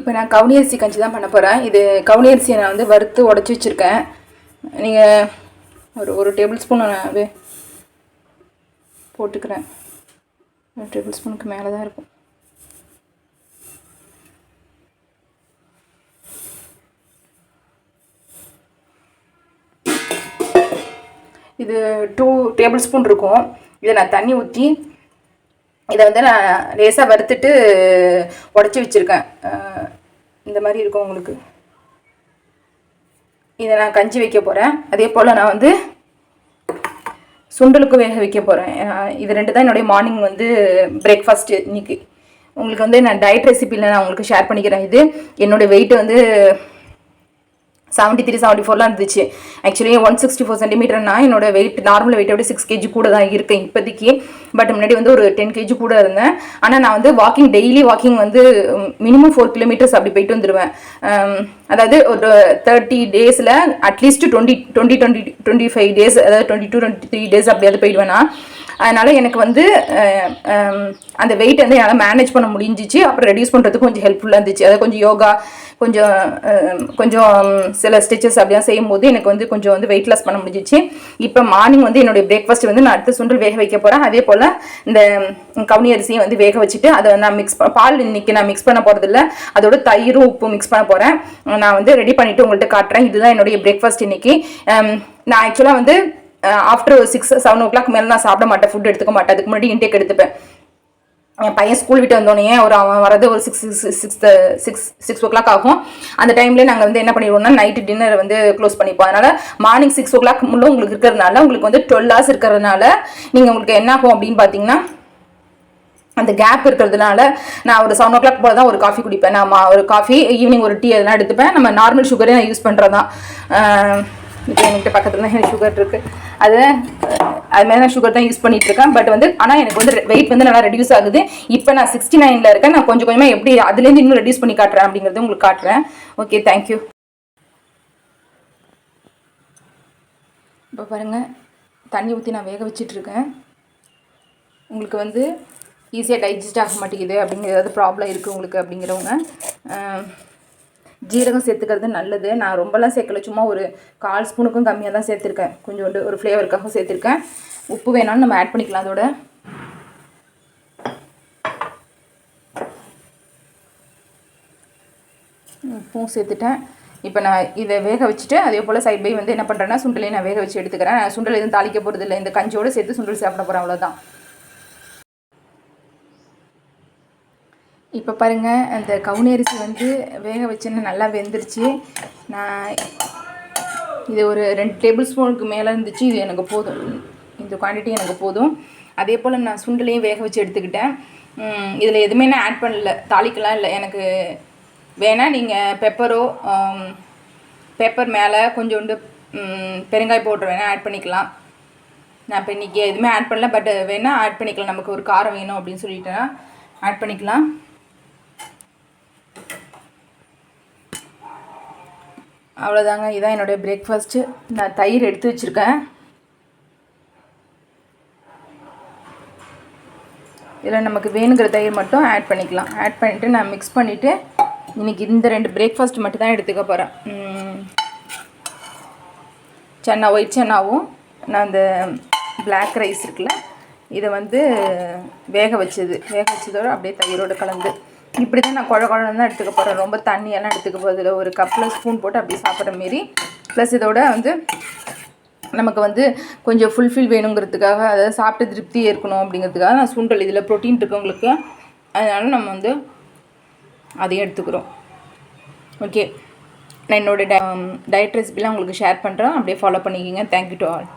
இப்போ நான் கவுனி அரிசி கஞ்சி தான் பண்ண போகிறேன் இது கவுனி அரிசியை நான் வந்து வறுத்து உடச்சி வச்சுருக்கேன். நீங்கள் ஒரு ஒரு டேபிள் ஸ்பூன் நான் போட்டுக்கிறேன். ஒரு டேபிள் ஸ்பூனுக்கு மேலே தான் இருக்கும். இது டூ டேபிள் ஸ்பூன் இருக்கும். இதை நான் தண்ணி ஊற்றி இதை வந்து நான் லேசாக வறுத்துட்டு உடச்சி வச்சுருக்கேன். இந்த மாதிரி இருக்கும் உங்களுக்கு. இதை நான் கஞ்சி வைக்க போகிறேன் அதே போல் நான் வந்து சுண்டலுக்கும் வேக வைக்க போகிறேன் இது ரெண்டு தான் என்னுடைய மார்னிங் வந்து பிரேக்ஃபாஸ்ட்டு இன்னைக்கு. உங்களுக்கு வந்து நான் டயட் ரெசிபியில் நான் உங்களுக்கு ஷேர் பண்ணிக்கிறேன். இது என்னுடைய வெயிட் வந்து செவன்ட்டி த்ரீ செவன்ட்டி ஃபோர்லாம் இருந்துச்சு. ஆக்சுவலி ஒன் சிக்ஸ்டி ஃபோர் சென்டிமீட்டர்னா என்னோட வெயிட் நார்மல் வெயிட்டை விட சிக்ஸ் கேஜி கூட தான் இருக்கேன் இப்போதைக்கு. பட் முன்னாடி வந்து ஒரு டென் கேஜி கூட இருந்தேன். ஆனால் நான் வந்து வாக்கிங் டெய்லி வாக்கிங் வந்து மினிமம் ஃபோர் கிலோமீட்டர்ஸ் அப்படி போயிட்டு வந்துடுவேன் அதாவது ஒரு தேர்ட்டி டேஸில் at least twenty twenty twenty twenty five days அதாவது twenty two twenty three days அப்படியாவது போயிடுவேன் நான். அதனால் எனக்கு வந்து அந்த வெயிட் வந்து என்னால் மேனேஜ் பண்ண முடிஞ்சிச்சு. அப்புறம் ரெடியூஸ் பண்ணுறதுக்கு கொஞ்சம் ஹெல்ப்ஃபுல்லாக இருந்துச்சு. அதை கொஞ்சம் யோகா கொஞ்சம் கொஞ்சம் சில ஸ்டிச்சஸ் அப்படிலாம் செய்யும்போது எனக்கு வந்து கொஞ்சம் வந்து வெயிட் லாஸ் பண்ண முடிஞ்சிச்சு. இப்போ மார்னிங் வந்து என்னுடைய பிரேக்ஃபாஸ்ட் வந்து நான் அடுத்து சுண்டல் வேக வைக்க போகிறேன் அதே போல் இந்த கவுனி அரிசியை வந்து வேக வச்சுட்டு அதை நான் மிக்ஸ் பால் இன்னைக்கு நான் மிக்ஸ் பண்ண போகிறதில்ல அதோட தயிரும் உப்பு மிக்ஸ் பண்ண போகிறேன் நான் வந்து ரெடி பண்ணிவிட்டு உங்கள்கிட்ட காட்டுறேன். இதுதான் என்னுடைய பிரேக்ஃபாஸ்ட் இன்னைக்கு. நான் ஆக்சுவலாக வந்து after six seven o'clock மேலே நான் சாப்பிட மாட்டேன். ஃபுட் எடுத்துக்க மாட்டேன். அதுக்கு முன்னாடி இன்டேக் எடுத்துப்பேன். என் பையன் ஸ்கூல் விட்டு வந்தோடனே ஒரு அவன் வரது ஒரு six six six six o'clock ஆகும். அந்த டைம்லேயே நாங்கள் வந்து என்ன பண்ணிடுவோம்னா நைட்டு டின்னர் வந்து க்ளோஸ் பண்ணிப்போம். அதனால் மார்னிங் சிக்ஸ் ஓ கிளாக் முள்ள உங்களுக்கு இருக்கிறதுனால உங்களுக்கு வந்து டுவெல் ஹவர்ஸ் இருக்கிறதுனால நீங்கள் உங்களுக்கு என்ன ஆகும் அப்படின்னு பார்த்தீங்கன்னா அந்த கேப் இருக்கிறதுனால நான் ஒரு செவன் ஓ கிளாக் போல தான் ஒரு காஃபி குடிப்பேன். நான் ஒரு காஃபி ஈவினிங் ஒரு டீ அதெல்லாம் எடுத்துப்பேன். நம்ம நார்மல் சுகரே நான் யூஸ் பண்ணுறது தான் இப்போ என்கிட்ட பக்கத்தில் தான் சுகர் இருக்குது அது அது மாதிரி நான் சுகர் தான் யூஸ் பண்ணிட்டு இருக்கேன் பட் வந்து ஆனால் எனக்கு வந்து வெயிட் வந்து நல்லா ரெடியூஸ் ஆகுது. இப்போ நான் சிக்ஸ்டி நைனில் இருக்கேன். நான் கொஞ்சம் கொஞ்சமாக எப்படி அதுலேருந்து இன்னும் ரெடியூஸ் பண்ணி காட்டுறேன் அப்படிங்கிறது உங்களுக்கு காட்டுறேன். ஓகே தேங்க்யூ இப்போ பாருங்கள் தண்ணி ஊற்றி நான் வேக வச்சிட்டு இருக்கேன் உங்களுக்கு வந்து ஈஸியாக டைஜஸ்ட் ஆக மாட்டேங்குது அப்படிங்கிற ஏதாவது ப்ராப்ளம் இருக்குது உங்களுக்கு அப்படிங்கிறவங்க ஜீரகம் சேர்த்துக்கிறது நல்லது. நான் ரொம்பலாம் சேர்க்கல. சும்மா ஒரு கால் ஸ்பூனுக்கும் கம்மியாக தான் சேர்த்துருக்கேன். கொஞ்சோண்டு ஒரு ஃப்ளேவருக்காக சேர்த்துருக்கேன். உப்பு வேணாலும் நம்ம ஆட் பண்ணிக்கலாம் அதோட. உப்பும் சேர்த்துட்டேன். இப்போ நான் இதை வேக வச்சுட்டு அதே போல் சைட் பை வந்து என்ன பண்ணுறேன்னா சுண்டலையும் நான் வேக வச்சு எடுத்துக்கிறேன். சுண்டல் எதுவும் தாளிக்க போகிறது இல்லை இந்த கஞ்சியோடு சேர்த்து சுண்டல் சாப்பிட போகிறேன் அவ்வளோதான் இப்போ பாருங்கள் அந்த கவுனி அரிசி வந்து வேக வச்சுன்னு நல்லா வெந்துருச்சு. நான் இது ஒரு ரெண்டு டேபிள் ஸ்பூனுக்கு மேலே இருந்துச்சு இது எனக்கு போதும். இந்த குவான்டிட்டி எனக்கு போதும். அதே போல் நான் சுண்டலையும் வேக வச்சு எடுத்துக்கிட்டேன். இதில் எதுவுமே நான் ஆட் பண்ணல. தாளிக்கலாம் இல்லை. எனக்கு வேணால் நீங்கள் பெப்பரோ பெப்பர் மேலே கொஞ்சோண்டு பெருங்காய் பவுடர் வேணால் ஆட் பண்ணிக்கலாம். நான் இப்போ இன்றைக்கி எதுவுமே ஆட் பண்ணல பட் வேணால் ஆட் பண்ணிக்கலாம். நமக்கு ஒரு காரம் வேணும் அப்படின்னு சொல்லிட்டேன்னா ஆட் பண்ணிக்கலாம். அவ்வளோதாங்க இதான் என்னுடைய பிரேக்ஃபாஸ்ட்டு நான் தயிர் எடுத்து வச்சுருக்கேன். இதில் நமக்கு வேணுங்கிற தயிர் மட்டும் ஆட் பண்ணிக்கலாம். ஆட் பண்ணிவிட்டு நான் மிக்ஸ் பண்ணிவிட்டு இன்றைக்கி இந்த ரெண்டு பிரேக்ஃபாஸ்ட் மட்டும் தான் எடுத்துக்க போகிறேன் சன்னா ஒயிட் சென்னாவும் நான் அந்த பிளாக் ரைஸ் இருக்குல்ல இதை வந்து வேக வச்சது. வேக வச்சதோட அப்படியே தயிரோடு கலந்து. இப்படி தான் நான் குழ குழந்தான் தான் எடுத்துக்க போகிறேன் ரொம்ப தண்ணியெல்லாம் எடுத்துக்க போகிறதில்ல ஒரு கப்பில் ஸ்பூன் போட்டு அப்படியே சாப்பிட்ற மாரி. ப்ளஸ் இதோட வந்து நமக்கு வந்து கொஞ்சம் ஃபுல்ஃபில் வேணுங்கிறதுக்காக அதாவது சாப்பிட்டு திருப்தி இருக்கணும் அப்படிங்கிறதுக்காக நான் சுண்டல் இதில் ப்ரோட்டீன் இருக்கு உங்களுக்கு. நம்ம வந்து அதையும் எடுத்துக்கிறோம். ஓகே நான் என்னோட டயட் ரெசிபிலாம் உங்களுக்கு ஷேர் பண்ணுறேன் அப்படியே ஃபாலோ பண்ணிக்கிங்க. Thank you to all